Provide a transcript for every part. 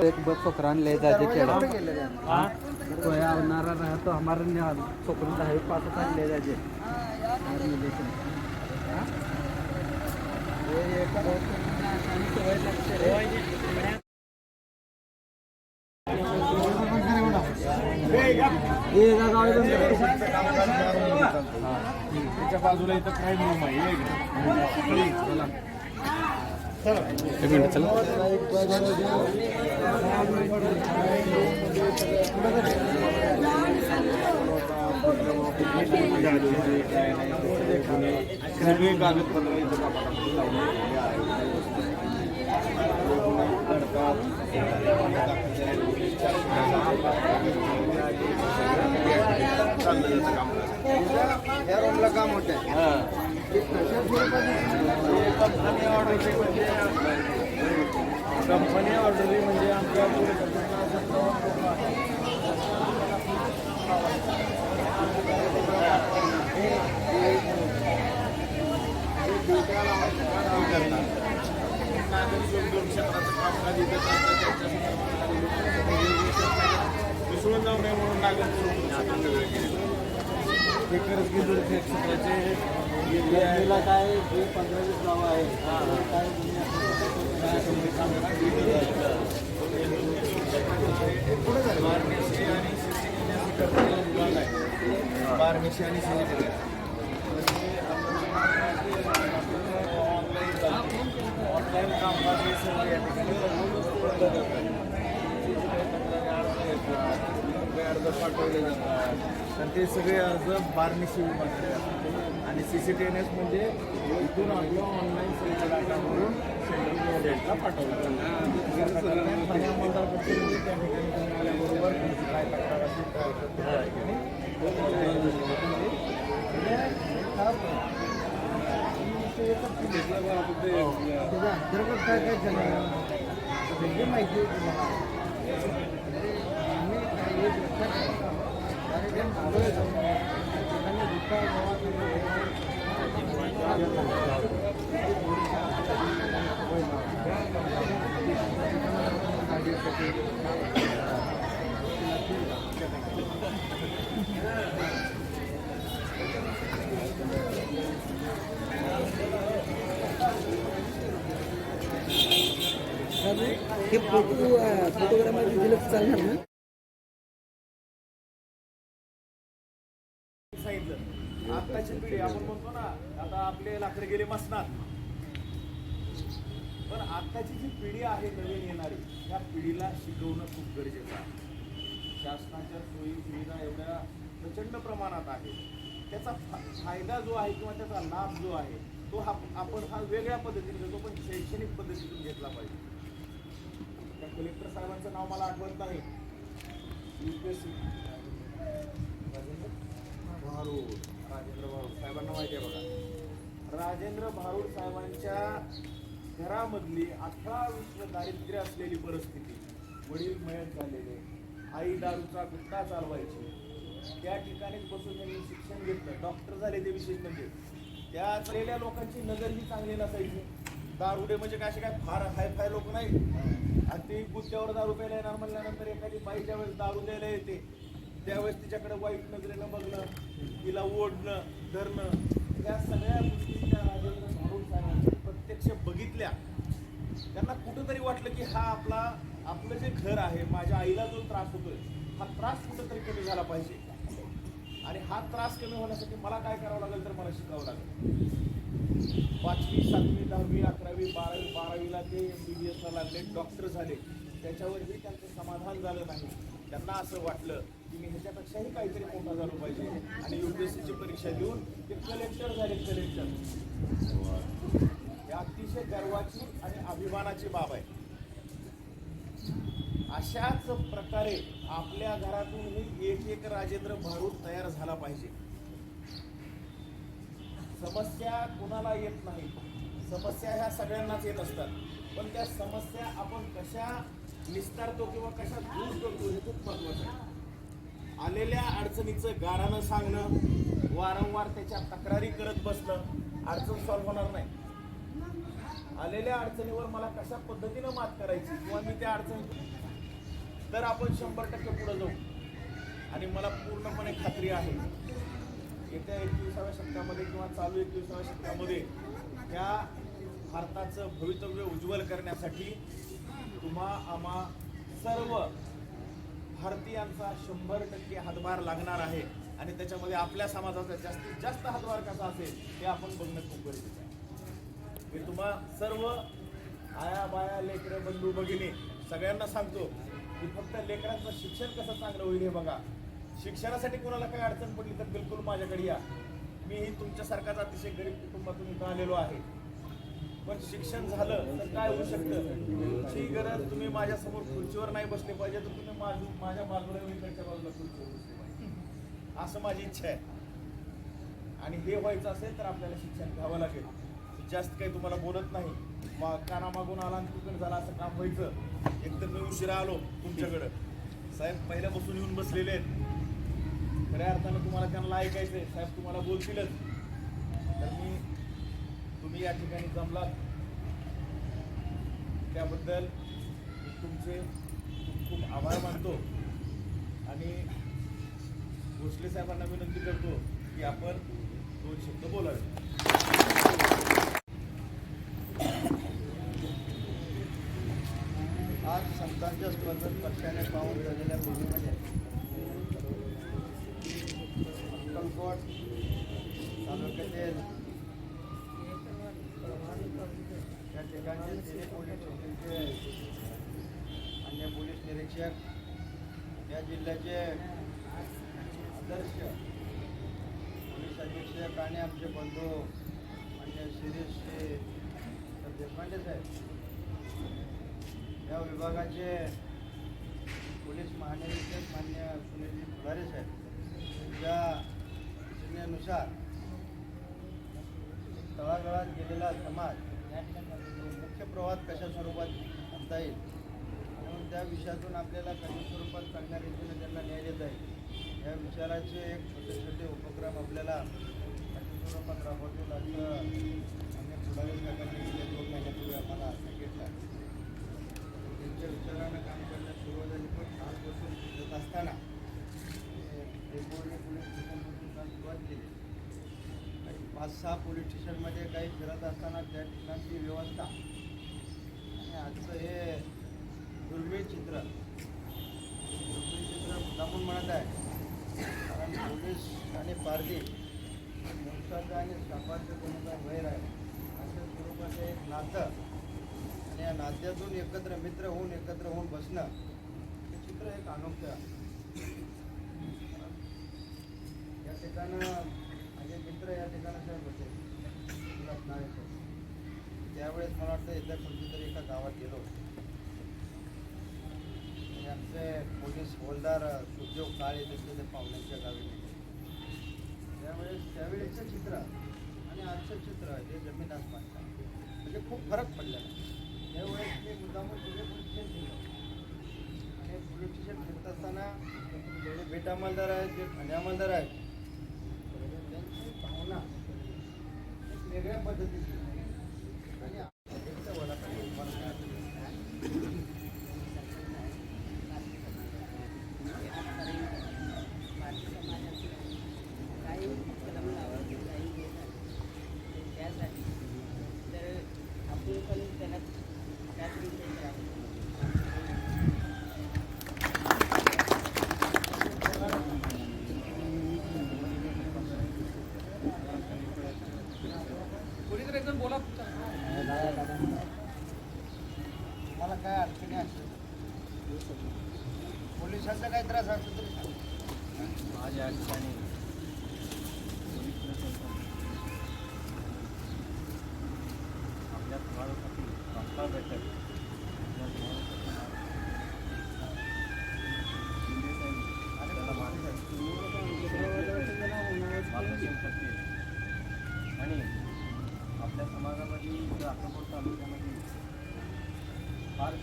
एक बस छोकरान ले जाते केला कोया तो है? आवनारा रहा तो हमारे ने छोकरन का है पास था ले जाजे और मिले से ये ये सवय लागते ये जागा त्याच्या बाजूला इथं काय नियम आहे एक मिनिट चला. सगळी कागदपत्र इथं कपाटामध्ये लावलेली आहेत. या काम होते कंपनी ऑर्डरची म्हणजे कंपनी ऑर्डरली म्हणजे आमच्या क्षेत्राचं कामकाज इथं मिसळून जाऊ नये म्हणून नागरिक हे कर्ज घेऊन क्षेत्राचे दिल्लीला काय जे पंधरा वीस गाव आहे काय बारमेशी आणि सीसीटीव्ही करताना विभाग आहे बारमेशी आणि सीसीटीव्ही ऑनलाईन कामकाज हे सर्व या ठिकाणी पद्धत आहे. वेगवेगळे अर्ज पाठवले जातात तर ते सगळे अर्ज बारमेशी विभागाकडे असतात आणि C C T N S म्हणजे इथून आपलं ऑनलाईन सगळं डाटा सेंट्रल गव्हर्नमेंटला पाठवलं त्या ठिकाणी आल्याबरोबर तुमची काय तक्रार असेल काय त्याच्या अंतर्गत काय काय झालं त्याची माहिती आहे तुम्हाला हे फोटो फोटोग्राफर दिलं चालणार ना आपले असणार पण आत्ताची जी पिढी आहे नवीन येणारी त्या पिढीला शिकवणं खूप गरजेचं आहे. शासनाच्या सोयी सुविधा एवढ्या प्रचंड प्रमाणात आहे त्याचा फा- फायदा जो आहे किंवा त्याचा लाभ जो आहे तो हा आपण हा वेगळ्या पद्धतीने घेतो पण शैक्षणिक पद्धतीतून घेतला पाहिजे. त्या कलेक्टर साहेबांचं नाव मला आठवत नाही. एस सी राजेंद्र भाऊ साहेबांना माहिती आहे बघा. राजेंद्र भारूड साहेबांच्या घरामधली अठरा विश्व दारिद्र्य असलेली परिस्थिती वडील मयत झालेले आई दारूचा गुटखा चालवायची त्या ठिकाणीच बसून त्यांनी शिक्षण घेतलं. डॉक्टर झाले ते विशेष म्हणजे. त्या असलेल्या लोकांची नजर ही चांगली नसायची. दारुडे म्हणजे काय असे काय फार हाय फाय लोक नाही आणि ते गुत्त्यावर दारू प्यायला येणार म्हणल्यानंतर एखादी बाई ज्यावेळेस दारू द्यायला येते त्यावेळेस तिच्याकडे वाईट नजरेनं बघणं तिला ओढणं धरणं त्या सगळ्या गोष्टी त्या राजेंद्र भारूड साहेबांनी प्रत्यक्ष बघितल्या त्यांना कुठंतरी वाटलं की हा आपला आपलं जे घर आहे माझ्या आईला जो त्रास होतोय हा त्रास कुठंतरी कमी झाला पाहिजे. आणि हा त्रास कमी होण्यासाठी मला काय करावं लागेल तर मला शिकावं लागेल. पाचवी सातवी दहावी अकरावी बारावी बारावीला ते एम बी बी एसला लागले डॉक्टर झाले. त्याच्यावरही त्यांचं समाधान झालं नाही. त्यांना असं वाटलं की मी ह्याच्यापेक्षाही काहीतरी मोठा झालो पाहिजे. आणि यू पी एस सीची परीक्षा देऊन ते कलेक्टर झाले कलेक्टर हे अतिशय गर्वाची आणि अभिमानाची बाब आहे. अशाच प्रकारे आपल्या घरातूनही एक एक राजेंद्र भारूड तयार झाला पाहिजे. समस्या कुणाला येत नाही. समस्या ह्या सगळ्यांनाच येत असतात. पण त्या समस्या आपण कशा निस्तारतो किंवा कशा दूर करतो हे खूप महत्वाचं आहे. आलेल्या अडचणीचं गारानं सांगणं वारंवार त्याच्या तक्रारी करत बसणं अडचण सॉल्व्ह होणार नाही. आलेल्या अडचणीवर मला कशा पद्धतीनं मात करायची किंवा मी त्या अडचणी तर आपण शंभर टक्के पुढे जाऊ. आणि मला पूर्णपणे खात्री आहे. येत्या एकविसाव्या शतकामध्ये किंवा चालू एकविसाव्या शतकामध्ये त्या भारताचं भवितव्य उज्ज्वल करण्यासाठी तुम्हा आम्हा सर्व भारतीयांचा शंभर टक्के हातभार लागणार आहे. आणि त्याच्यामध्ये आपल्या समाजाचा जास्तीत जास्त हातभार कसा असेल हे आपण बघणं खूप गरजेचं आहे. मी तुम्हा सर्व आया बाया लेकरं बंधू भगिनी सगळ्यांना सांगतो की फक्त लेकरांचं शिक्षण कसं चांगलं होईल हे बघा. शिक्षणासाठी कोणाला काही अडचण पडली तर बिलकुल माझ्याकडे या. मीही तुमच्यासारखाच अतिशय गरीब कुटुंबातून इथं आलेलो आहे. पण शिक्षण झालं तर काय होऊ शकतं? तुमची गरज तुम्ही माझ्यासमोर खुर्चीवर नाही बसले पाहिजे तर तुम्ही माझ माझ्या बाजूला येऊन इकडच्या बाजूला खुर्चीवर बसले पाहिजे. असं माझी इच्छा आहे. आणि हे व्हायचं असेल तर आपल्याला शिक्षण घ्यावं लागेल. जास्त काही तुम्हाला बोलत नाही. मा कानामागून आला आणि तिकडे झाला असं काम व्हायचं. एकतर मी उशिरा आलो तुमच्याकडं. साहेब पहिल्यापासून येऊन बसलेले आहेत. खऱ्या अर्थानं तुम्हाला त्यांना ऐकायचं आहे साहेब तुम्हाला बोलतीलच. तर मी तुम्ही या ठिकाणी जमलात. त्याबद्दल मी तुमचे खूप खूप आभार मानतो. आणि भोसले साहेबांना विनंती करतो की आपण दोन शब्द बोलावे. आज संतांच्या स्पर्धक पक्षाने पाहून झालेल्या भूमीमध्ये अक्कलकोट तालुक्यातील या ठिकाणचे तिन्ही पोलीस स्टेशनचे अन्य पोलीस निरीक्षक या जिल्ह्याचे आदर्श पोलीस अधीक्षक आणि आमचे बंधू म्हणजे शिरीष देशपांडे साहेब. या विभागाचे पोलीस महानिरीक्षक मान्य सुनीलजी फुलारे साहेब. त्यांच्या सूचनेनुसार तळागाळात गेलेला समाज मुख्य प्रवाहात कशा स्वरूपात आणता येईल? म्हणून त्या विषयातून आपल्याला कशा स्वरूपात चांगल्या रीतीने त्यांना न्याय देता येईल. या विचाराचे एक छोटे छोटे उपक्रम आपल्याला कशा स्वरूपात राबवतील असं आम्ही पुढारी गटाने गेल्या दोन महिन्यापूर्वी आम्हाला सांगितलं. त्यांच्या विचारानं काम करण्यास सुरुवात झाली पण आजपासून शिकत असताना डेपोडने पोलीस काम सुरुवात केली पाच सहा पोलीस स्टेशनमध्ये काही फिरत असताना त्या ठिकाणची व्यवस्था. आणि आजचं हे दुर्मिळ चित्र दुर्मिळ चित्र मुद्दामून म्हणत आहे. कारण पोलीस आणि पारधी वंशाचं आणि सापाचं कोणाचा वैर आहे. अशा स्वरूपाचं एक नातं आणि या नात्यातून एकत्र मित्र होऊन एकत्र होऊन बसणं हे चित्र एक अनोखं आहे. या ठिकाणं माझे मित्र या ठिकाणं होते. त्यावेळेस मला वाटतं एकदा कोणत्या एका गावात गेलो आणि आमचे पोलीस हवालदार सुखदेव काळे त्यांचे ते पाहुण्यांच्या गावी गेले. त्यावेळेस त्यावेळेचं चित्र आणि आजचं चित्र हे जमीन आसमान म्हणजे खूप फरक पडलेला त्यावेळेस मी मुद्दामून पुढे पोलीस स्टेशन गेलो. आणि पोलीस स्टेशन फिरत असताना जे बेट अंमलदार आहेत जे ठाणे अंमलदार आहेत त्यांची भावना एक वेगळ्या पद्धतीची आहे. आणि एकटं वडापाव उभा राहणार. काही कलम लावायचे काही हे झाले त्यासाठी तर आपण पण त्याला त्याच विषयी करावं मला काय अडचणी असेल पोलिसांचा काय त्रास असेल तरी सांग. माझ्या अडचणी.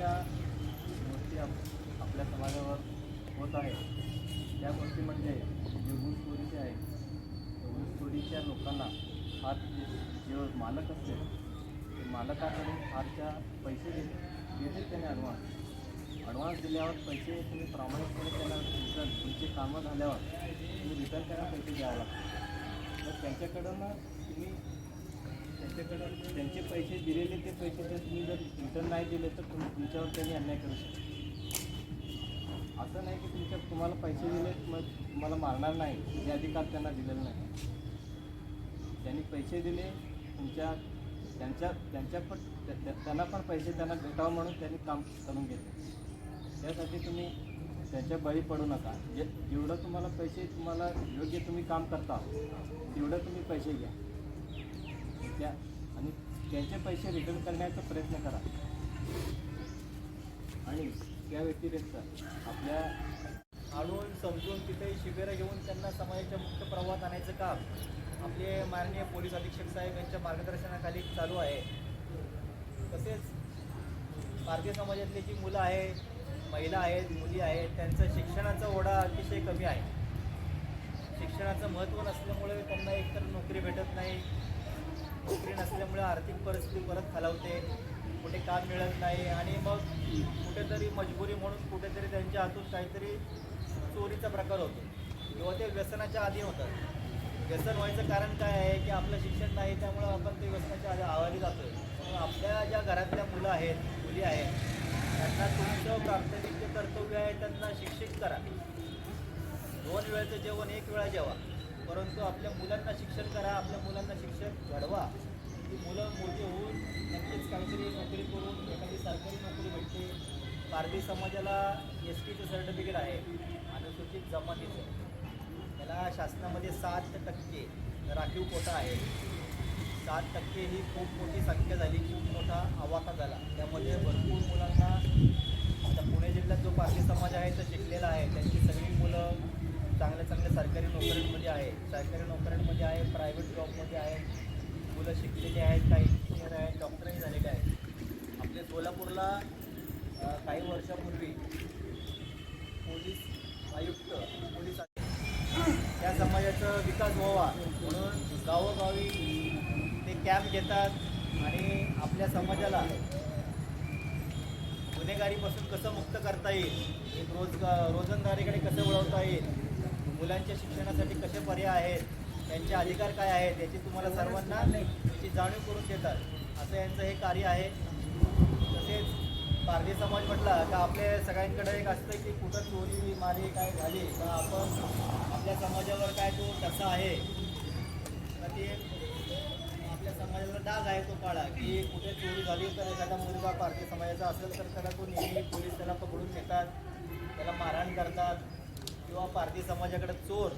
अशा गोष्टी आप- आपल्या समाजावर होत आहेत त्या गोष्टी म्हणजे जे ऊसतोडीचे आहेत त्या ऊसतोडीच्या लोकांना फार जे जे मालक असते ते मालकाकडे फारच्या पैसे देते देतील त्याने ॲडव्हान्स ॲडव्हान्स दिल्यावर पैसे तुम्ही प्रामाणिकपणे त्यांना रिटर्न तुमची कामं झाल्यावर तुम्ही रिटर्न त्यांना पैसे द्यावं लागतात. तर त्यांच्याकडून तुम्ही त्यांच्याकडं त्यांचे पैसे दिलेले ते पैसे जर तुम्ही जर रिटर्न नाही दिले तर तुम तुमच्यावर त्यांनी अन्याय करू शकतो. असं नाही की तुमच्या तुम्हाला पैसे दिले मग तुम्हाला मारणार नाही. हे अधिकार त्यांना दिलेला नाही. त्यांनी पैसे दिले तुमच्या त्यांच्या त्यांच्या पण त्या- त्यांना पण पैसे त्यांना भेटावं म्हणून त्यांनी काम करून घेतले. त्यासाठी तुम्ही त्यांच्या बळी पडू नका. जे जेवढं तुम्हाला पैसे तुम्हाला योग्य तुम्ही काम करता तेवढं तुम्ही पैसे घ्या. त्या आणि त्यांचे पैसे रिटर्न करण्याचा प्रयत्न करा. आणि त्या व्यतिरिक्त आपल्या आणून समजून तिथे शिबिरं घेऊन त्यांना समाजाच्या मुक्त प्रवाहात आणायचं काम. आपले माननीय पोलीस अधीक्षक साहेब यांच्या मार्गदर्शनाखाली चालू आहे. तसेच भारतीय समाजातली जी मुलं आहेत महिला आहेत मुली आहेत त्यांचं शिक्षणाचा ओढा अतिशय कमी आहे. शिक्षणाचं महत्त्व नसल्यामुळे त्यांना एकतर नोकरी भेटत नाही नोकरी नसल्यामुळे आर्थिक परिस्थिती परत खालावते. कुठे काम मिळत नाही आणि मग कुठेतरी मजबुरी म्हणून कुठेतरी त्यांच्या हातून काहीतरी चोरीचा प्रकार होतो. किंवा ते व्यसनाच्या आधी होतात. व्यसन व्हायचं कारण काय आहे की आपलं शिक्षण नाही त्यामुळं आपण ते व्यसनाच्या आधी आवारी जातो म्हणून आपल्या ज्या घरातल्या मुलं आहेत मुली आहेत त्यांना तुमचं प्राथमिक जे कर्तव्य आहे त्यांना शिक्षित करा. दोन वेळचं जेवण एक वेळा जेवा. परंतु आपल्या मुलांना शिक्षण करा आपल्या मुलांना शिक्षण घडवा. ती मुलं मोठी होऊन नक्कीच काहीतरी नोकरी करून एखादी सरकारी नोकरी भेटते. पारधी समाजाला एस टीचं सर्टिफिकेट आहे. अनुसूचित जमातीचं. त्याला शासनामध्ये सात टक्के राखीव कोटा आहे. सात टक्के ही खूप मोठी संख्या झाली खूप मोठा आवाका झाला. त्यामध्ये भरपूर मुलांना आता पुणे जिल्ह्यात जो पारधी समाज आहे तो शिकलेला आहे. त्यांची सगळी मुलं चांगल्या चांगल्या सरकारी नोकऱ्यांमध्ये आहे. सरकारी नोकऱ्यांमध्ये आहे प्रायव्हेट जॉबमध्ये आहे. मुलं शिकलेली आहेत काही इंजिनियर आहेत डॉक्टरही झालेले आहेत. आपल्या सोलापूरला काही वर्षापूर्वी पोलीस आयुक्त पोलीस त्या समाजाचा विकास व्हावा म्हणून गावोगावी ते कॅम्प घेतात आणि आपल्या समाजाला गुन्हेगारीपासून कसं मुक्त करता येईल? एक रोजगार रोजंदारीकडे कसं वळवता येईल? मुलांच्या शिक्षणासाठी कसे पर्याय आहेत त्यांचे अधिकार काय आहेत याची तुम्हाला सर्वांना याची जाणीव करून देतात. असं यांचं हे कार्य आहे. तसेच भारतीय समाज म्हटला का आपल्या सगळ्यांकडे एक असतं की कुठं चोरी मारी काय झाली का आपण आपल्या समाजावर काय तो कसा आहे तर ते आपल्या समाजाला डाग आहे तो काळा की कुठे चोरी झाली तर एखादा मुलगा भारतीय समाजाचा असेल तर त्याला तो नेहमी पोलीस त्याला पकडून नेतात त्याला मारहाण करतात. किंवा भारतीय समाजाकडे चोर.